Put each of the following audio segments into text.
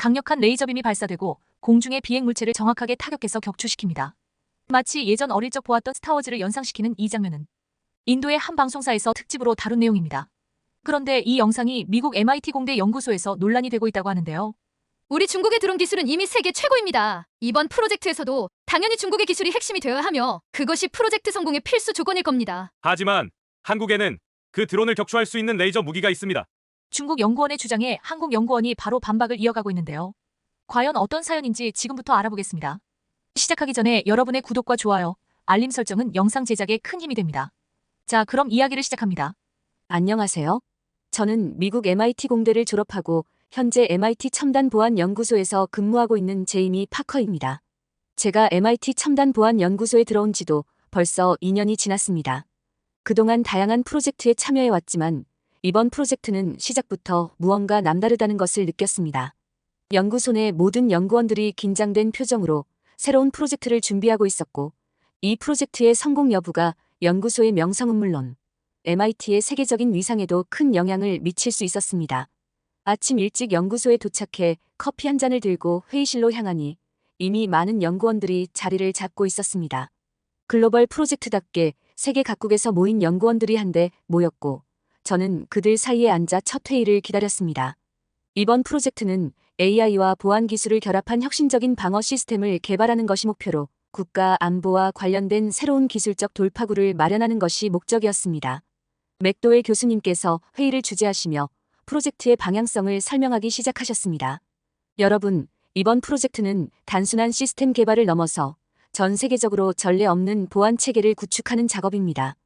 강력한 레이저빔이 발사되고 공중의 비행 물체를 정확하게 타격해서 격추시킵니다. 마치 예전 어릴 적 보았던 스타워즈를 연상시키는 이 장면은 인도의 한 방송사에서 특집으로 다룬 내용입니다. 그런데 이 영상이 미국 MIT 공대 연구소에서 논란이 되고 있다고 하는데요. 우리 중국의 드론 기술은 이미 세계 최고입니다. 이번 프로젝트에서도 당연히 중국의 기술이 핵심이 되어야 하며 그것이 프로젝트 성공의 필수 조건일 겁니다. 하지만 한국에는 그 드론을 격추할 수 있는 레이저 무기가 있습니다. 중국 연구원의 주장에 한국 연구원이 바로 반박을 이어가고 있는데요. 과연 어떤 사연인지 지금부터 알아보겠습니다. 시작하기 전에 여러분의 구독과 좋아요, 알림 설정은 영상 제작에 큰 힘이 됩니다. 자, 그럼 이야기를 시작합니다. 안녕하세요. 저는 미국 MIT 공대를 졸업하고 현재 MIT 첨단 보안 연구소에서 근무하고 있는 제이미 파커입니다. 제가 MIT 첨단 보안 연구소에 들어온 지도 벌써 2년이 지났습니다. 그동안 다양한 프로젝트에 참여해 왔지만 이번 프로젝트는 시작부터 무언가 남다르다는 것을 느꼈습니다. 연구소 내 모든 연구원들이 긴장된 표정으로 새로운 프로젝트를 준비하고 있었고 이 프로젝트의 성공 여부가 연구소의 명성은 물론 MIT의 세계적인 위상에도 큰 영향을 미칠 수 있었습니다. 아침 일찍 연구소에 도착해 커피 한 잔을 들고 회의실로 향하니 이미 많은 연구원들이 자리를 잡고 있었습니다. 글로벌 프로젝트답게 세계 각국에서 모인 연구원들이 한데 모였고 저는 그들 사이에 앉아 첫 회의를 기다렸습니다. 이번 프로젝트는 AI와 보안 기술을 결합한 혁신적인 방어 시스템을 개발하는 것이 목표로 국가 안보와 관련된 새로운 기술적 돌파구를 마련하는 것이 목적이었습니다. 맥도웰 교수님께서 회의를 주재하시며 프로젝트의 방향성을 설명하기 시작하셨습니다. 여러분, 이번 프로젝트는 단순한 시스템 개발을 넘어서 전 세계적으로 전례 없는 보안 체계를 구축하는 작업입니다.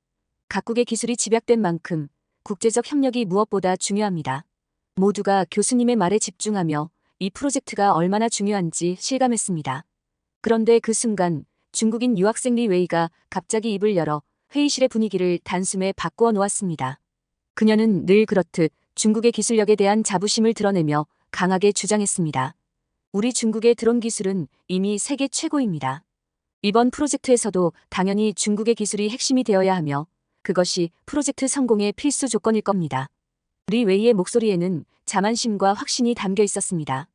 각국의 기술이 집약된 만큼 국제적 협력이 무엇보다 중요합니다. 모두가 교수님의 말에 집중하며 이 프로젝트가 얼마나 중요한지 실감했습니다. 그런데 그 순간 중국인 유학생 리 웨이가 갑자기 입을 열어 회의실의 분위기를 단숨에 바꾸어 놓았습니다. 그녀는 늘 그렇듯 중국의 기술력에 대한 자부심을 드러내며 강하게 주장했습니다. 우리 중국의 드론 기술은 이미 세계 최고입니다. 이번 프로젝트에서도 당연히 중국의 기술이 핵심이 되어야 하며 그것이 프로젝트 성공의 필수 조건일 겁니다. 리 웨이의 목소리에는 자만심과 확신이 담겨 있었습니다.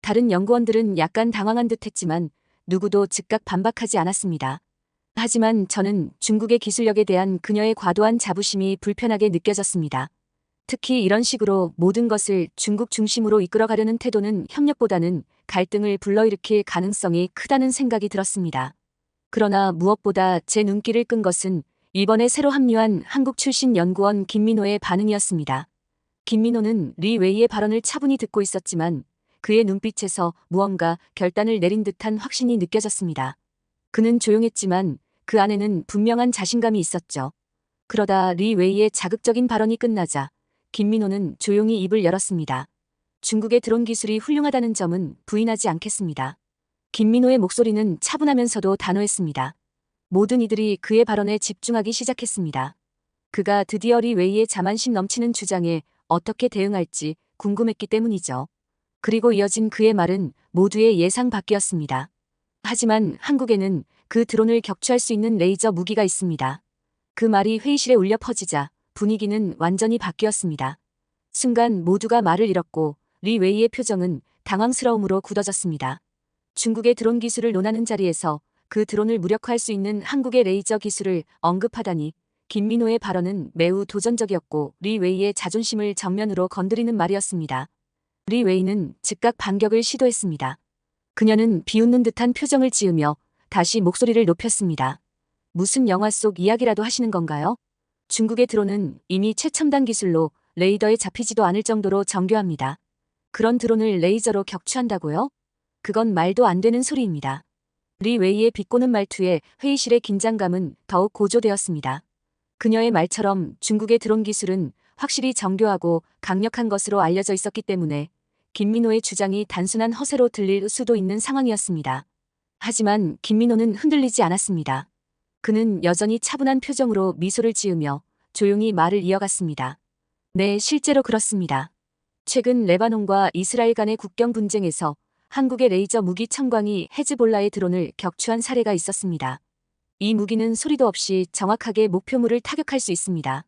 다른 연구원들은 약간 당황한 듯 했지만 누구도 즉각 반박하지 않았습니다. 하지만 저는 중국의 기술력에 대한 그녀의 과도한 자부심이 불편하게 느껴졌습니다. 특히 이런 식으로 모든 것을 중국 중심으로 이끌어가려는 태도는 협력보다는 갈등을 불러일으킬 가능성이 크다는 생각이 들었습니다. 그러나 무엇보다 제 눈길을 끈 것은 이번에 새로 합류한 한국 출신 연구원 김민호의 반응이었습니다. 김민호는 리 웨이의 발언을 차분히 듣고 있었지만 그의 눈빛에서 무언가 결단을 내린 듯한 확신이 느껴졌습니다. 그는 조용했지만 그 안에는 분명한 자신감이 있었죠. 그러다 리 웨이의 자극적인 발언이 끝나자 김민호는 조용히 입을 열었습니다. 중국의 드론 기술이 훌륭하다는 점은 부인하지 않겠습니다. 김민호의 목소리는 차분하면서도 단호했습니다. 모든 이들이 그의 발언에 집중하기 시작했습니다. 그가 드디어 리 웨이의 자만심 넘치는 주장에 어떻게 대응할지 궁금했기 때문이죠. 그리고 이어진 그의 말은 모두의 예상 밖이었습니다. 하지만 한국에는 그 드론을 격추할 수 있는 레이저 무기가 있습니다. 그 말이 회의실에 울려 퍼지자 분위기는 완전히 바뀌었습니다. 순간 모두가 말을 잃었고 리 웨이의 표정은 당황스러움으로 굳어졌습니다. 중국의 드론 기술을 논하는 자리에서 그 드론을 무력화할 수 있는 한국의 레이저 기술을 언급하다니 김민호의 발언은 매우 도전적이었고 리 웨이의 자존심을 정면으로 건드리는 말이었습니다. 리 웨이는 즉각 반격을 시도했습니다. 그녀는 비웃는 듯한 표정을 지으며 다시 목소리를 높였습니다. 무슨 영화 속 이야기라도 하시는 건가요? 중국의 드론은 이미 최첨단 기술로 레이더에 잡히지도 않을 정도로 정교합니다. 그런 드론을 레이저로 격추한다고요? 그건 말도 안 되는 소리입니다. 리 웨이의 비꼬는 말투에 회의실의 긴장감은 더욱 고조되었습니다. 그녀의 말처럼 중국의 드론 기술은 확실히 정교하고 강력한 것으로 알려져 있었기 때문에 김민호의 주장이 단순한 허세로 들릴 수도 있는 상황이었습니다. 하지만 김민호는 흔들리지 않았습니다. 그는 여전히 차분한 표정으로 미소를 지으며 조용히 말을 이어갔습니다. 네, 실제로 그렇습니다. 최근 레바논과 이스라엘 간의 국경 분쟁에서 한국의 레이저 무기 청광이 헤즈볼라의 드론을 격추한 사례가 있었습니다. 이 무기는 소리도 없이 정확하게 목표물을 타격할 수 있습니다.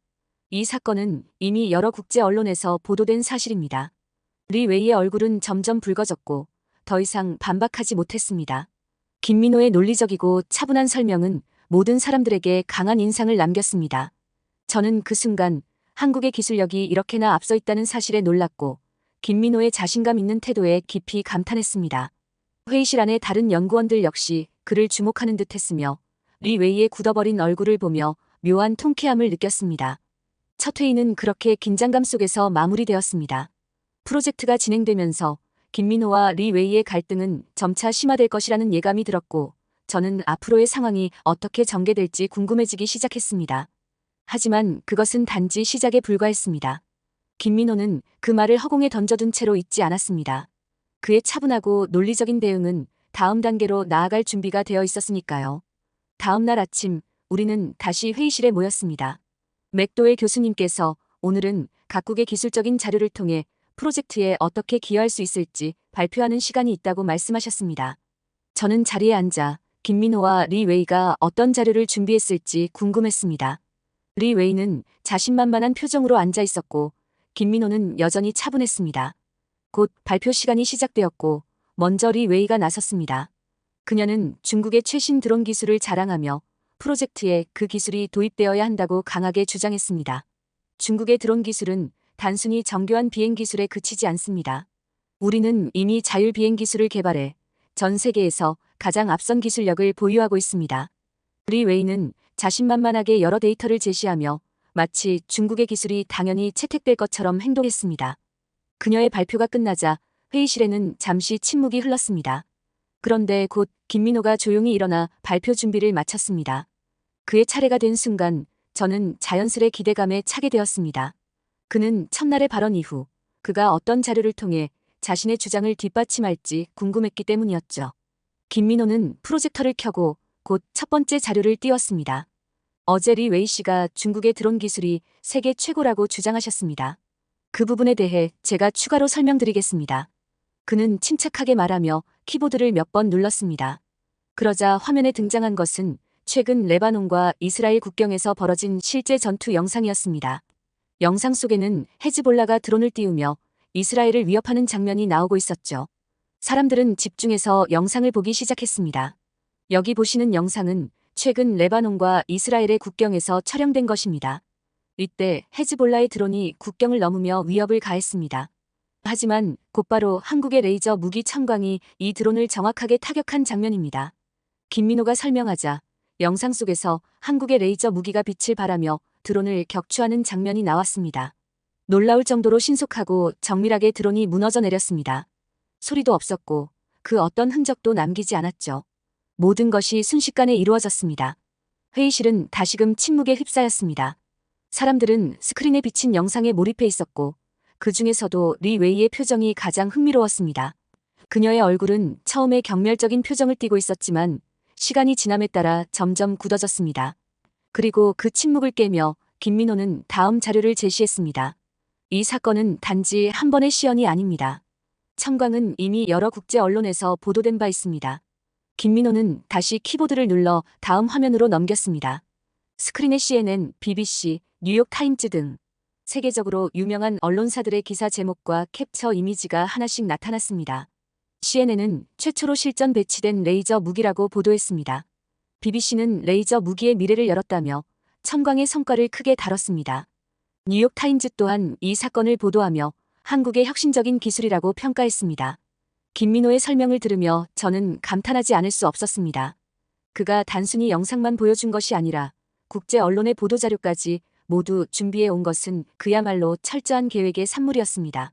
이 사건은 이미 여러 국제 언론에서 보도된 사실입니다. 리 웨이의 얼굴은 점점 붉어졌고 더 이상 반박하지 못했습니다. 김민호의 논리적이고 차분한 설명은 모든 사람들에게 강한 인상을 남겼습니다. 저는 그 순간 한국의 기술력이 이렇게나 앞서 있다는 사실에 놀랐고 김민호의 자신감 있는 태도에 깊이 감탄했습니다. 회의실 안의 다른 연구원들 역시 그를 주목하는 듯 했으며 리 웨이의 굳어버린 얼굴을 보며 묘한 통쾌함을 느꼈습니다. 첫 회의는 그렇게 긴장감 속에서 마무리되었습니다. 프로젝트가 진행되면서 김민호와 리 웨이의 갈등은 점차 심화될 것이라는 예감이 들었고 저는 앞으로의 상황이 어떻게 전개될지 궁금해지기 시작했습니다. 하지만 그것은 단지 시작에 불과했습니다. 김민호는 그 말을 허공에 던져둔 채로 있지 않았습니다. 그의 차분하고 논리적인 대응은 다음 단계로 나아갈 준비가 되어 있었으니까요. 다음 날 아침 우리는 다시 회의실에 모였습니다. 맥도의 교수님께서 오늘은 각국의 기술적인 자료를 통해 프로젝트에 어떻게 기여할 수 있을지 발표하는 시간이 있다고 말씀하셨습니다. 저는 자리에 앉아 김민호와 리 웨이가 어떤 자료를 준비했을지 궁금했습니다. 리 웨이는 자신만만한 표정으로 앉아 있었고 김민호는 여전히 차분했습니다. 곧 발표 시간이 시작되었고 먼저 리 웨이가 나섰습니다. 그녀는 중국의 최신 드론 기술을 자랑하며 프로젝트에 그 기술이 도입되어야 한다고 강하게 주장했습니다. 중국의 드론 기술은 단순히 정교한 비행 기술에 그치지 않습니다. 우리는 이미 자율 비행 기술을 개발해 전 세계에서 가장 앞선 기술력을 보유하고 있습니다. 리 웨이는 자신만만하게 여러 데이터를 제시하며 마치 중국의 기술이 당연히 채택될 것처럼 행동했습니다. 그녀의 발표가 끝나자 회의실에는 잠시 침묵이 흘렀습니다. 그런데 곧 김민호가 조용히 일어나 발표 준비를 마쳤습니다. 그의 차례가 된 순간 저는 자연스레 기대감에 차게 되었습니다. 그는 첫날의 발언 이후 그가 어떤 자료를 통해 자신의 주장을 뒷받침할지 궁금했기 때문이었죠. 김민호는 프로젝터를 켜고 곧 첫 번째 자료를 띄웠습니다. 어제 리 웨이 씨가 중국의 드론 기술이 세계 최고라고 주장하셨습니다. 그 부분에 대해 제가 추가로 설명드리겠습니다. 그는 침착하게 말하며 키보드를 몇 번 눌렀습니다. 그러자 화면에 등장한 것은 최근 레바논과 이스라엘 국경에서 벌어진 실제 전투 영상이었습니다. 영상 속에는 헤즈볼라가 드론을 띄우며 이스라엘을 위협하는 장면이 나오고 있었죠. 사람들은 집중해서 영상을 보기 시작했습니다. 여기 보시는 영상은 최근 레바논과 이스라엘의 국경에서 촬영된 것입니다. 이때 헤즈볼라의 드론이 국경을 넘으며 위협을 가했습니다. 하지만 곧바로 한국의 레이저 무기 청광이 이 드론을 정확하게 타격한 장면입니다. 김민호가 설명하자 영상 속에서 한국의 레이저 무기가 빛을 발하며 드론을 격추하는 장면이 나왔습니다. 놀라울 정도로 신속하고 정밀하게 드론이 무너져 내렸습니다. 소리도 없었고 그 어떤 흔적도 남기지 않았죠. 모든 것이 순식간에 이루어졌습니다. 회의실은 다시금 침묵에 휩싸였습니다. 사람들은 스크린에 비친 영상에 몰입해 있었고 그 중에서도 리 웨이의 표정이 가장 흥미로웠습니다. 그녀의 얼굴은 처음에 경멸적인 표정을 띠고 있었지만 시간이 지남에 따라 점점 굳어졌습니다. 그리고 그 침묵을 깨며 김민호는 다음 자료를 제시했습니다. 이 사건은 단지 한 번의 시연이 아닙니다. 청광은 이미 여러 국제 언론에서 보도된 바 있습니다. 김민호는 다시 키보드를 눌러 다음 화면으로 넘겼습니다. 스크린에 CNN, BBC, 뉴욕 타임즈 등 세계적으로 유명한 언론사들의 기사 제목과 캡처 이미지가 하나씩 나타났습니다. CNN은 최초로 실전 배치된 레이저 무기라고 보도했습니다. BBC는 레이저 무기의 미래를 열었다며 청광의 성과를 크게 다뤘습니다. 뉴욕 타임즈 또한 이 사건을 보도하며 한국의 혁신적인 기술이라고 평가했습니다. 김민호의 설명을 들으며 저는 감탄하지 않을 수 없었습니다. 그가 단순히 영상만 보여준 것이 아니라 국제 언론의 보도자료까지 모두 준비해 온 것은 그야말로 철저한 계획의 산물이었습니다.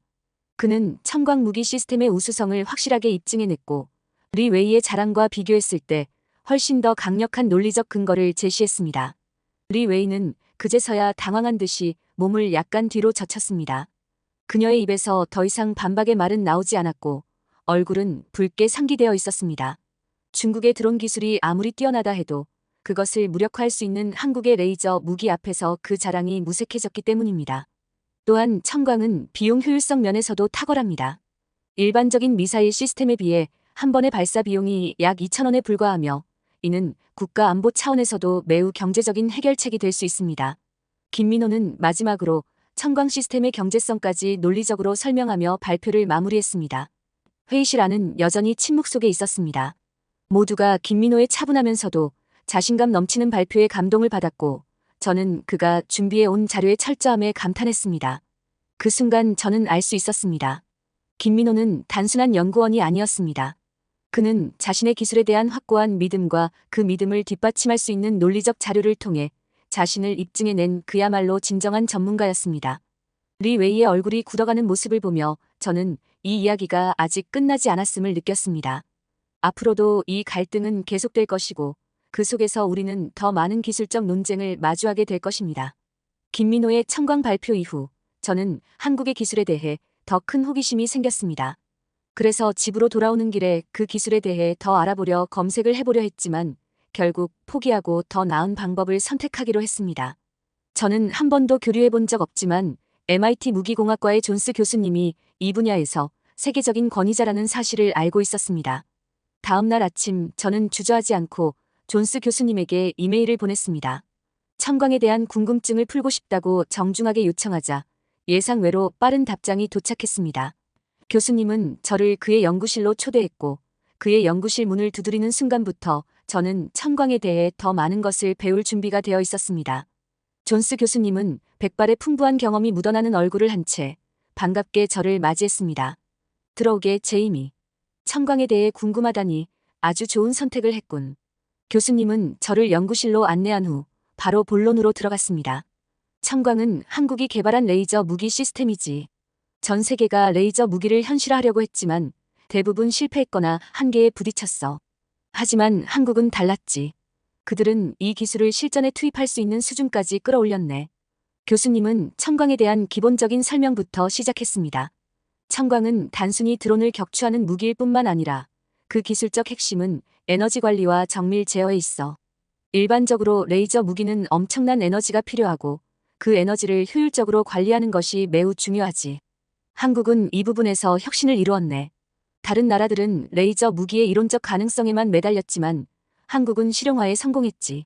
그는 청광 무기 시스템의 우수성을 확실하게 입증해 냈고 리 웨이의 자랑과 비교했을 때 훨씬 더 강력한 논리적 근거를 제시했습니다. 리 웨이는 그제서야 당황한 듯이 몸을 약간 뒤로 젖혔습니다. 그녀의 입에서 더 이상 반박의 말은 나오지 않았고 얼굴은 붉게 상기되어 있었습니다. 중국의 드론 기술이 아무리 뛰어나다 해도 그것을 무력화할 수 있는 한국의 레이저 무기 앞에서 그 자랑이 무색해졌기 때문입니다. 또한 청광은 비용 효율성 면에서도 탁월합니다. 일반적인 미사일 시스템에 비해 한 번의 발사 비용이 약 2천원에 불과하며 이는 국가 안보 차원에서도 매우 경제적인 해결책이 될 수 있습니다. 김민호는 마지막으로 청광 시스템의 경제성까지 논리적으로 설명하며 발표를 마무리했습니다. 회의실 안은 여전히 침묵 속에 있었습니다. 모두가 김민호의 차분하면서도 자신감 넘치는 발표에 감동을 받았고 저는 그가 준비해 온 자료의 철저함에 감탄했습니다. 그 순간 저는 알 수 있었습니다. 김민호는 단순한 연구원이 아니었습니다. 그는 자신의 기술에 대한 확고한 믿음과 그 믿음을 뒷받침할 수 있는 논리적 자료를 통해 자신을 입증해낸 그야말로 진정한 전문가였습니다. 리 웨이의 얼굴이 굳어가는 모습을 보며 저는 이 이야기가 아직 끝나지 않았음을 느꼈습니다. 앞으로도 이 갈등은 계속될 것이고 그 속에서 우리는 더 많은 기술적 논쟁을 마주하게 될 것입니다. 김민호의 청광 발표 이후 저는 한국의 기술에 대해 더 큰 호기심이 생겼습니다. 그래서 집으로 돌아오는 길에 그 기술에 대해 더 알아보려 검색을 해보려 했지만 결국 포기하고 더 나은 방법을 선택하기로 했습니다. 저는 한 번도 교류해 본 적 없지만 MIT 무기공학과의 존스 교수님이 이 분야에서 세계적인 권위자라는 사실을 알고 있었습니다. 다음 날 아침 저는 주저하지 않고 존스 교수님에게 이메일을 보냈습니다. 청광에 대한 궁금증을 풀고 싶다고 정중하게 요청하자 예상 외로 빠른 답장이 도착했습니다. 교수님은 저를 그의 연구실로 초대했고 그의 연구실 문을 두드리는 순간부터 저는 청광에 대해 더 많은 것을 배울 준비가 되어 있었습니다. 존스 교수님은 백발의 풍부한 경험이 묻어나는 얼굴을 한 채 반갑게 저를 맞이했습니다. 들어오게 제이미. 청광에 대해 궁금하다니 아주 좋은 선택을 했군. 교수님은 저를 연구실로 안내한 후 바로 본론으로 들어갔습니다. 청광은 한국이 개발한 레이저 무기 시스템이지. 전 세계가 레이저 무기를 현실화하려고 했지만 대부분 실패했거나 한계에 부딪혔어. 하지만 한국은 달랐지. 그들은 이 기술을 실전에 투입할 수 있는 수준까지 끌어올렸네. 교수님은 청광에 대한 기본적인 설명부터 시작했습니다. 청광은 단순히 드론을 격추하는 무기일 뿐만 아니라 그 기술적 핵심은 에너지 관리와 정밀 제어에 있어. 일반적으로 레이저 무기는 엄청난 에너지가 필요하고 그 에너지를 효율적으로 관리하는 것이 매우 중요하지. 한국은 이 부분에서 혁신을 이루었네. 다른 나라들은 레이저 무기의 이론적 가능성에만 매달렸지만 한국은 실용화에 성공했지.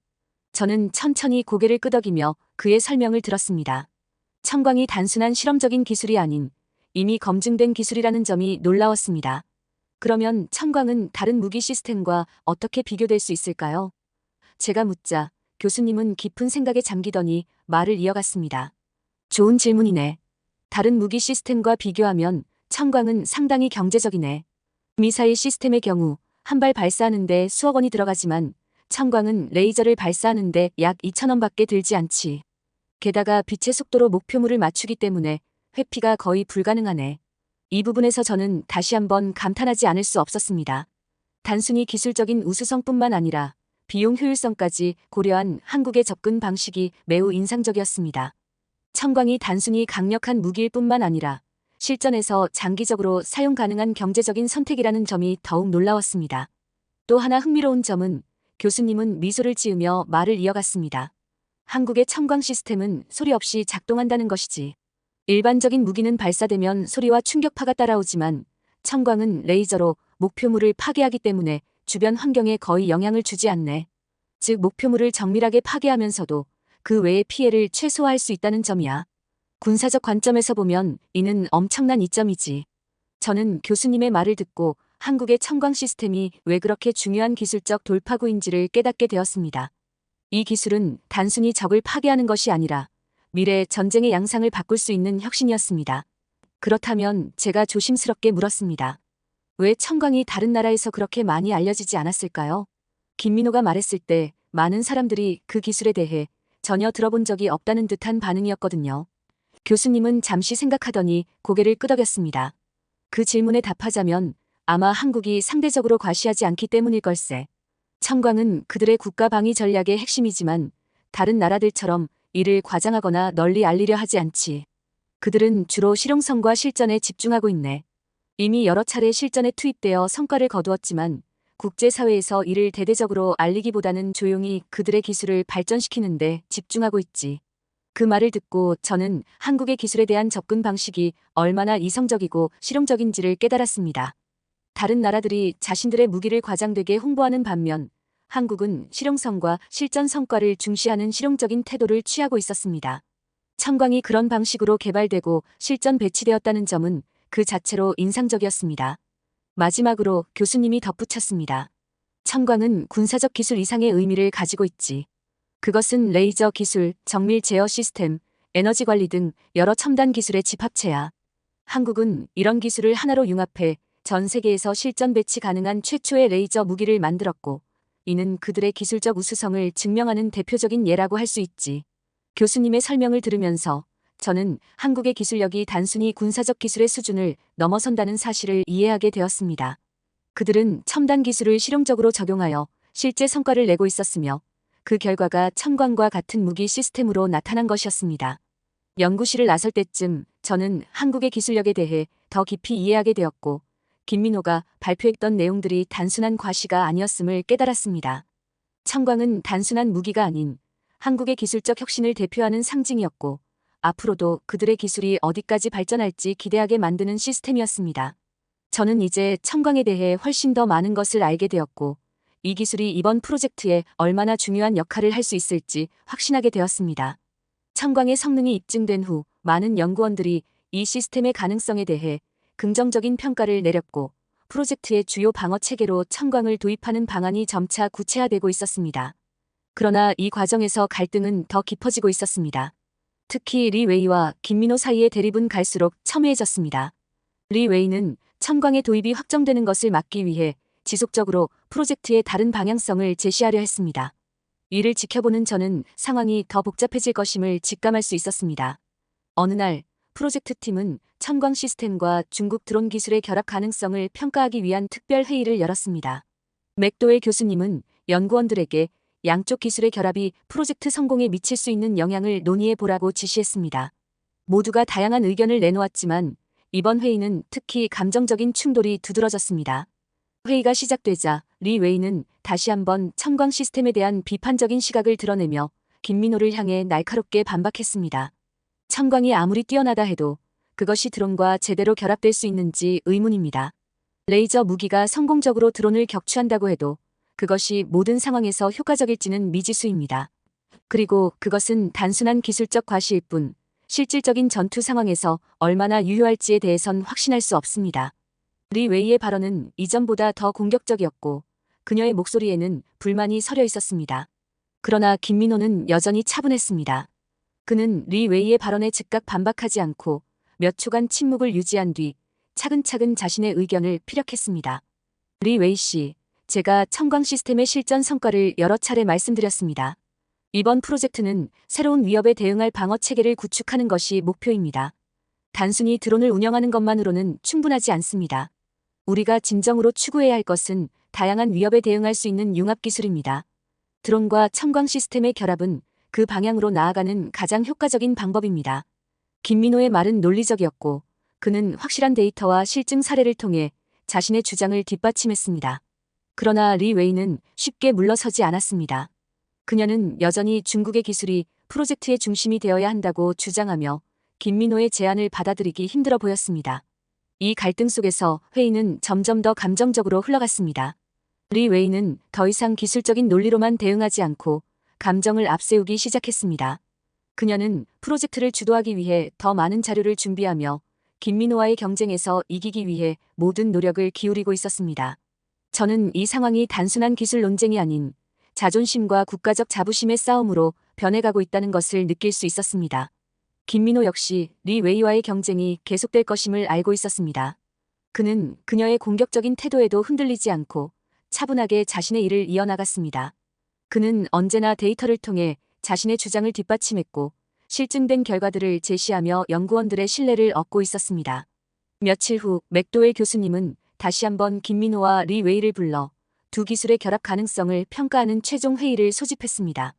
저는 천천히 고개를 끄덕이며 그의 설명을 들었습니다. 청광이 단순한 실험적인 기술이 아닌 이미 검증된 기술이라는 점이 놀라웠습니다. 그러면 청광은 다른 무기 시스템과 어떻게 비교될 수 있을까요? 제가 묻자 교수님은 깊은 생각에 잠기더니 말을 이어갔습니다. 좋은 질문이네. 다른 무기 시스템과 비교하면 청광은 상당히 경제적이네. 미사일 시스템의 경우 한 발 발사하는데 수억 원이 들어가지만 청광은 레이저를 발사하는데 약 2천 원밖에 들지 않지. 게다가 빛의 속도로 목표물을 맞추기 때문에 회피가 거의 불가능하네. 이 부분에서 저는 다시 한번 감탄하지 않을 수 없었습니다. 단순히 기술적인 우수성뿐만 아니라 비용 효율성까지 고려한 한국의 접근 방식이 매우 인상적이었습니다. 청광이 단순히 강력한 무기일 뿐만 아니라 실전에서 장기적으로 사용 가능한 경제적인 선택이라는 점이 더욱 놀라웠습니다. 또 하나 흥미로운 점은 교수님은 미소를 지으며 말을 이어갔습니다. 한국의 청광 시스템은 소리 없이 작동한다는 것이지. 일반적인 무기는 발사되면 소리와 충격파가 따라오지만 청광은 레이저로 목표물을 파괴하기 때문에 주변 환경에 거의 영향을 주지 않네. 즉 목표물을 정밀하게 파괴하면서도 그 외의 피해를 최소화할 수 있다는 점이야. 군사적 관점에서 보면 이는 엄청난 이점이지. 저는 교수님의 말을 듣고 한국의 청광 시스템이 왜 그렇게 중요한 기술적 돌파구인지를 깨닫게 되었습니다. 이 기술은 단순히 적을 파괴하는 것이 아니라 미래 전쟁의 양상을 바꿀 수 있는 혁신이었습니다. 그렇다면 제가 조심스럽게 물었습니다. 왜 청광이 다른 나라에서 그렇게 많이 알려지지 않았을까요? 김민호가 말했을 때 많은 사람들이 그 기술에 대해 전혀 들어본 적이 없다는 듯한 반응이었거든요. 교수님은 잠시 생각하더니 고개를 끄덕였습니다. 그 질문에 답하자면 아마 한국이 상대적으로 과시하지 않기 때문일 걸세. 청광은 그들의 국가 방위 전략의 핵심이지만 다른 나라들처럼 이를 과장하거나 널리 알리려 하지 않지. 그들은 주로 실용성과 실전에 집중하고 있네. 이미 여러 차례 실전에 투입되어 성과를 거두었지만 국제사회에서 이를 대대적으로 알리기보다는 조용히 그들의 기술을 발전시키는데 집중하고 있지. 그 말을 듣고 저는 한국의 기술에 대한 접근 방식이 얼마나 이성적이고 실용적인지를 깨달았습니다. 다른 나라들이 자신들의 무기를 과장되게 홍보하는 반면 한국은 실용성과 실전 성과를 중시하는 실용적인 태도를 취하고 있었습니다. 청광이 그런 방식으로 개발되고 실전 배치되었다는 점은 그 자체로 인상적이었습니다. 마지막으로 교수님이 덧붙였습니다. 청광은 군사적 기술 이상의 의미를 가지고 있지. 그것은 레이저 기술, 정밀 제어 시스템, 에너지 관리 등 여러 첨단 기술의 집합체야. 한국은 이런 기술을 하나로 융합해 전 세계에서 실전 배치 가능한 최초의 레이저 무기를 만들었고, 이는 그들의 기술적 우수성을 증명하는 대표적인 예라고 할 수 있지. 교수님의 설명을 들으면서 저는 한국의 기술력이 단순히 군사적 기술의 수준을 넘어선다는 사실을 이해하게 되었습니다. 그들은 첨단 기술을 실용적으로 적용하여 실제 성과를 내고 있었으며 그 결과가 청광과 같은 무기 시스템으로 나타난 것이었습니다. 연구실을 나설 때쯤 저는 한국의 기술력에 대해 더 깊이 이해하게 되었고 김민호가 발표했던 내용들이 단순한 과시가 아니었음을 깨달았습니다. 청광은 단순한 무기가 아닌 한국의 기술적 혁신을 대표하는 상징이었고 앞으로도 그들의 기술이 어디까지 발전할지 기대하게 만드는 시스템이었습니다. 저는 이제 청광에 대해 훨씬 더 많은 것을 알게 되었고 이 기술이 이번 프로젝트에 얼마나 중요한 역할을 할 수 있을지 확신하게 되었습니다. 청광의 성능이 입증된 후 많은 연구원들이 이 시스템의 가능성에 대해 긍정적인 평가를 내렸고 프로젝트의 주요 방어 체계로 청광을 도입하는 방안이 점차 구체화되고 있었습니다. 그러나 이 과정에서 갈등은 더 깊어지고 있었습니다. 특히 리 웨이와 김민호 사이의 대립은 갈수록 첨예해졌습니다. 리 웨이는 청광의 도입이 확정되는 것을 막기 위해 지속적으로 프로젝트의 다른 방향성을 제시하려 했습니다. 이를 지켜보는 저는 상황이 더 복잡해질 것임을 직감할 수 있었습니다. 어느 날 프로젝트 팀은 청광 시스템과 중국 드론 기술의 결합 가능성을 평가하기 위한 특별 회의를 열었습니다. 맥도웰 교수님은 연구원들에게 양쪽 기술의 결합이 프로젝트 성공에 미칠 수 있는 영향을 논의해 보라고 지시했습니다. 모두가 다양한 의견을 내놓았지만 이번 회의는 특히 감정적인 충돌이 두드러졌습니다. 회의가 시작되자 리 웨이는 다시 한번 청광 시스템에 대한 비판적인 시각을 드러내며 김민호를 향해 날카롭게 반박했습니다. 청광이 아무리 뛰어나다 해도 그것이 드론과 제대로 결합될 수 있는지 의문입니다. 레이저 무기가 성공적으로 드론을 격추한다고 해도 그것이 모든 상황에서 효과적일지는 미지수입니다. 그리고 그것은 단순한 기술적 과시일 뿐 실질적인 전투 상황에서 얼마나 유효할지에 대해선 확신할 수 없습니다. 리 웨이의 발언은 이전보다 더 공격적이었고 그녀의 목소리에는 불만이 서려 있었습니다. 그러나 김민호는 여전히 차분했습니다. 그는 리 웨이의 발언에 즉각 반박하지 않고 몇 초간 침묵을 유지한 뒤 차근차근 자신의 의견을 피력했습니다. 리 웨이 씨, 제가 청광 시스템의 실전 성과를 여러 차례 말씀드렸습니다. 이번 프로젝트는 새로운 위협에 대응할 방어 체계를 구축하는 것이 목표입니다. 단순히 드론을 운영하는 것만으로는 충분하지 않습니다. 우리가 진정으로 추구해야 할 것은 다양한 위협에 대응할 수 있는 융합 기술입니다. 드론과 청광 시스템의 결합은 그 방향으로 나아가는 가장 효과적인 방법입니다. 김민호의 말은 논리적이었고 그는 확실한 데이터와 실증 사례를 통해 자신의 주장을 뒷받침했습니다. 그러나 리 웨이는 쉽게 물러서지 않았습니다. 그녀는 여전히 중국의 기술이 프로젝트의 중심이 되어야 한다고 주장하며 김민호의 제안을 받아들이기 힘들어 보였습니다. 이 갈등 속에서 회의는 점점 더 감정적으로 흘러갔습니다. 리 웨이는 더 이상 기술적인 논리로만 대응하지 않고 감정을 앞세우기 시작했습니다. 그녀는 프로젝트를 주도하기 위해 더 많은 자료를 준비하며 김민호와의 경쟁에서 이기기 위해 모든 노력을 기울이고 있었습니다. 저는 이 상황이 단순한 기술 논쟁이 아닌 자존심과 국가적 자부심의 싸움으로 변해가고 있다는 것을 느낄 수 있었습니다. 김민호 역시 리 웨이와의 경쟁이 계속될 것임을 알고 있었습니다. 그는 그녀의 공격적인 태도에도 흔들리지 않고 차분하게 자신의 일을 이어나갔습니다. 그는 언제나 데이터를 통해 자신의 주장을 뒷받침했고 실증된 결과들을 제시하며 연구원들의 신뢰를 얻고 있었습니다. 며칠 후 맥도웰 교수님은 다시 한번 김민호와 리 웨이를 불러 두 기술의 결합 가능성을 평가하는 최종 회의를 소집했습니다.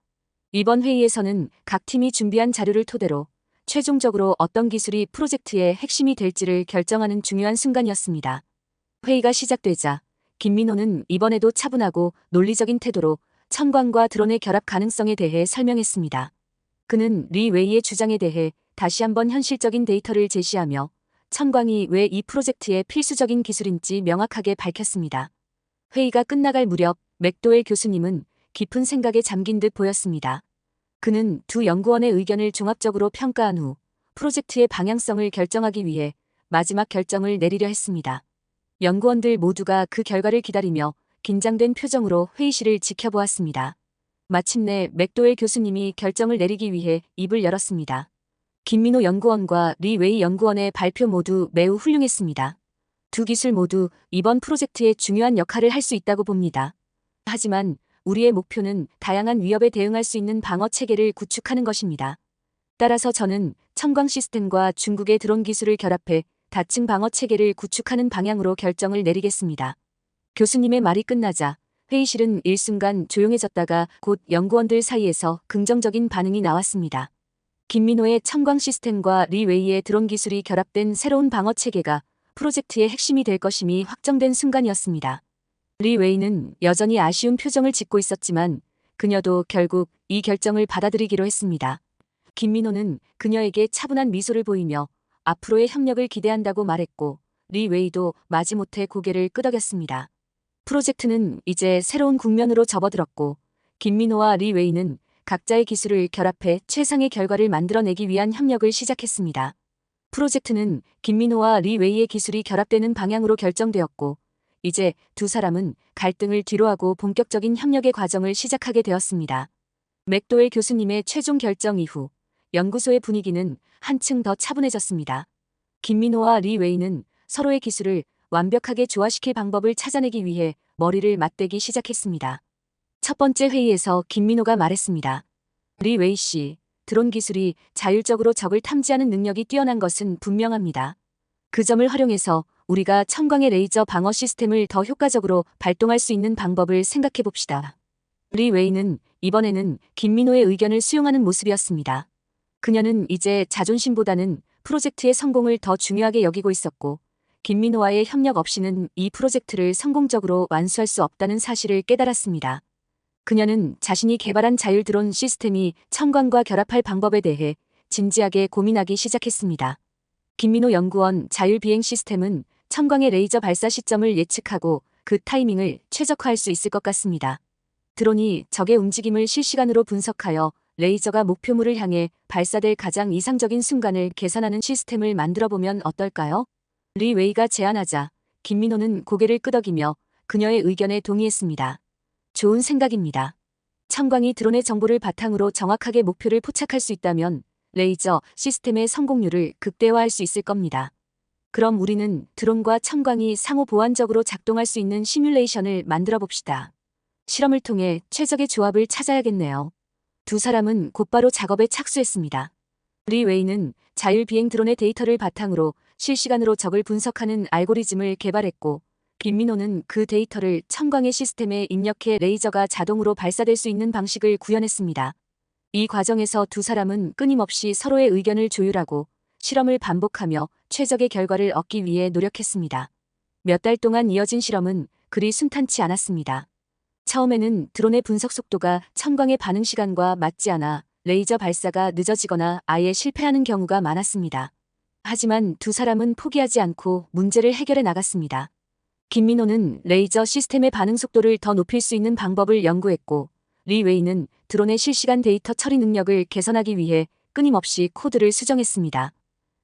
이번 회의에서는 각 팀이 준비한 자료를 토대로 최종적으로 어떤 기술이 프로젝트의 핵심이 될지를 결정하는 중요한 순간이었습니다. 회의가 시작되자 김민호는 이번에도 차분하고 논리적인 태도로 청광과 드론의 결합 가능성에 대해 설명했습니다. 그는 리 웨이의 주장에 대해 다시 한번 현실적인 데이터를 제시하며 청광이 왜 이 프로젝트의 필수적인 기술인지 명확하게 밝혔습니다. 회의가 끝나갈 무렵 맥도웰 교수님은 깊은 생각에 잠긴 듯 보였습니다. 그는 두 연구원의 의견을 종합적으로 평가한 후 프로젝트의 방향성을 결정하기 위해 마지막 결정을 내리려 했습니다. 연구원들 모두가 그 결과를 기다리며 긴장된 표정으로 회의실을 지켜보았습니다. 마침내 맥도웰 교수님이 결정을 내리기 위해 입을 열었습니다. 김민호 연구원과 리 웨이 연구원의 발표 모두 매우 훌륭했습니다. 두 기술 모두 이번 프로젝트에 중요한 역할을 할 수 있다고 봅니다. 하지만 우리의 목표는 다양한 위협에 대응할 수 있는 방어 체계를 구축하는 것입니다. 따라서 저는 청광 시스템과 중국의 드론 기술을 결합해 다층 방어 체계를 구축하는 방향으로 결정을 내리겠습니다. 교수님의 말이 끝나자 회의실은 일순간 조용해졌다가 곧 연구원들 사이에서 긍정적인 반응이 나왔습니다. 김민호의 청광 시스템과 리 웨이의 드론 기술이 결합된 새로운 방어 체계가 프로젝트의 핵심이 될 것임이 확정된 순간이었습니다. 리 웨이는 여전히 아쉬운 표정을 짓고 있었지만 그녀도 결국 이 결정을 받아들이기로 했습니다. 김민호는 그녀에게 차분한 미소를 보이며 앞으로의 협력을 기대한다고 말했고 리 웨이도 마지못해 고개를 끄덕였습니다. 프로젝트는 이제 새로운 국면으로 접어들었고 김민호와 리 웨이는 각자의 기술을 결합해 최상의 결과를 만들어내기 위한 협력을 시작했습니다. 프로젝트는 김민호와 리 웨이의 기술이 결합되는 방향으로 결정되었고 이제 두 사람은 갈등을 뒤로하고 본격적인 협력의 과정을 시작하게 되었습니다. 맥도웰 교수님의 최종 결정 이후 연구소의 분위기는 한층 더 차분해졌습니다. 김민호와 리 웨이는 서로의 기술을 완벽하게 조화시킬 방법을 찾아내기 위해 머리를 맞대기 시작했습니다. 첫 번째 회의에서 김민호가 말했습니다. 리 웨이 씨, 드론 기술이 자율적으로 적을 탐지하는 능력이 뛰어난 것은 분명합니다. 그 점을 활용해서 우리가 청광의 레이저 방어 시스템을 더 효과적으로 발동할 수 있는 방법을 생각해 봅시다. 리 웨이는 이번에는 김민호의 의견을 수용하는 모습이었습니다. 그녀는 이제 자존심보다는 프로젝트의 성공을 더 중요하게 여기고 있었고, 김민호와의 협력 없이는 이 프로젝트를 성공적으로 완수할 수 없다는 사실을 깨달았습니다. 그녀는 자신이 개발한 자율 드론 시스템이 청광과 결합할 방법에 대해 진지하게 고민하기 시작했습니다. 김민호 연구원 자율 비행 시스템은 청광의 레이저 발사 시점을 예측하고 그 타이밍을 최적화할 수 있을 것 같습니다. 드론이 적의 움직임을 실시간으로 분석하여 레이저가 목표물을 향해 발사될 가장 이상적인 순간을 계산하는 시스템을 만들어 보면 어떨까요? 리 웨이가 제안하자 김민호는 고개를 끄덕이며 그녀의 의견에 동의했습니다. 좋은 생각입니다. 청광이 드론의 정보를 바탕으로 정확하게 목표를 포착할 수 있다면 레이저 시스템의 성공률을 극대화할 수 있을 겁니다. 그럼 우리는 드론과 청광이 상호 보완적으로 작동할 수 있는 시뮬레이션을 만들어 봅시다. 실험을 통해 최적의 조합을 찾아야겠네요. 두 사람은 곧바로 작업에 착수했습니다. 리 웨이는 자율 비행 드론의 데이터를 바탕으로 실시간으로 적을 분석하는 알고리즘을 개발했고 김민호는 그 데이터를 청광의 시스템에 입력해 레이저가 자동으로 발사될 수 있는 방식을 구현했습니다. 이 과정에서 두 사람은 끊임없이 서로의 의견을 조율하고 실험을 반복하며 최적의 결과를 얻기 위해 노력했습니다. 몇 달 동안 이어진 실험은 그리 순탄치 않았습니다. 처음에는 드론의 분석 속도가 청광의 반응 시간과 맞지 않아 레이저 발사가 늦어지거나 아예 실패하는 경우가 많았습니다. 하지만 두 사람은 포기하지 않고 문제를 해결해 나갔습니다. 김민호는 레이저 시스템의 반응 속도를 더 높일 수 있는 방법을 연구했고 리 웨이는 드론의 실시간 데이터 처리 능력을 개선하기 위해 끊임없이 코드를 수정했습니다.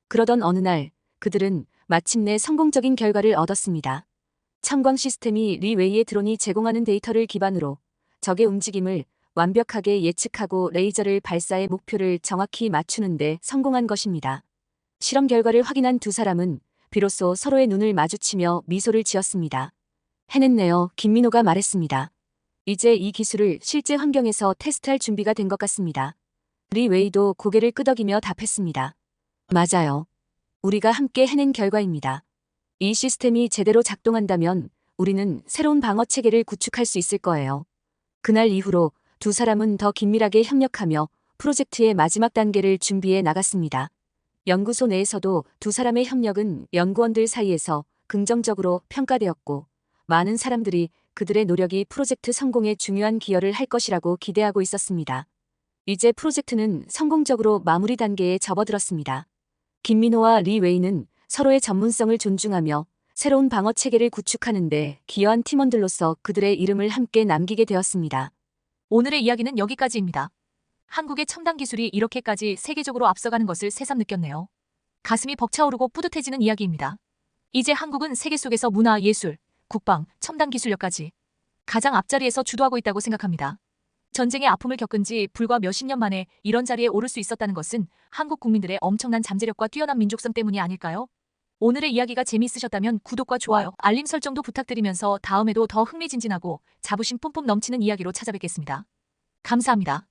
그러던 어느 날 그들은 마침내 성공적인 결과를 얻었습니다. 청광 시스템이 리 웨이의 드론이 제공하는 데이터를 기반으로 적의 움직임을 완벽하게 예측하고 레이저를 발사해 목표를 정확히 맞추는 데 성공한 것입니다. 실험 결과를 확인한 두 사람은 비로소 서로의 눈을 마주치며 미소를 지었습니다. 해냈네요. 김민호가 말했습니다. 이제 이 기술을 실제 환경에서 테스트할 준비가 된 것 같습니다. 리 웨이도 고개를 끄덕이며 답했습니다. 맞아요. 우리가 함께 해낸 결과입니다. 이 시스템이 제대로 작동한다면 우리는 새로운 방어 체계를 구축할 수 있을 거예요. 그날 이후로 두 사람은 더 긴밀하게 협력하며 프로젝트의 마지막 단계를 준비해 나갔습니다. 연구소 내에서도 두 사람의 협력은 연구원들 사이에서 긍정적으로 평가되었고 많은 사람들이 그들의 노력이 프로젝트 성공에 중요한 기여를 할 것이라고 기대하고 있었습니다. 이제 프로젝트는 성공적으로 마무리 단계에 접어들었습니다. 김민호와 리 웨이는 서로의 전문성을 존중하며 새로운 방어 체계를 구축하는 데 기여한 팀원들로서 그들의 이름을 함께 남기게 되었습니다. 오늘의 이야기는 여기까지입니다. 한국의 첨단 기술이 이렇게까지 세계적으로 앞서가는 것을 새삼 느꼈네요. 가슴이 벅차오르고 뿌듯해지는 이야기입니다. 이제 한국은 세계 속에서 문화, 예술, 국방, 첨단 기술력까지 가장 앞자리에서 주도하고 있다고 생각합니다. 전쟁의 아픔을 겪은 지 불과 몇십 년 만에 이런 자리에 오를 수 있었다는 것은 한국 국민들의 엄청난 잠재력과 뛰어난 민족성 때문이 아닐까요? 오늘의 이야기가 재미있으셨다면 구독과 좋아요, 알림 설정도 부탁드리면서 다음에도 더 흥미진진하고 자부심 뿜뿜 넘치는 이야기로 찾아뵙겠습니다. 감사합니다.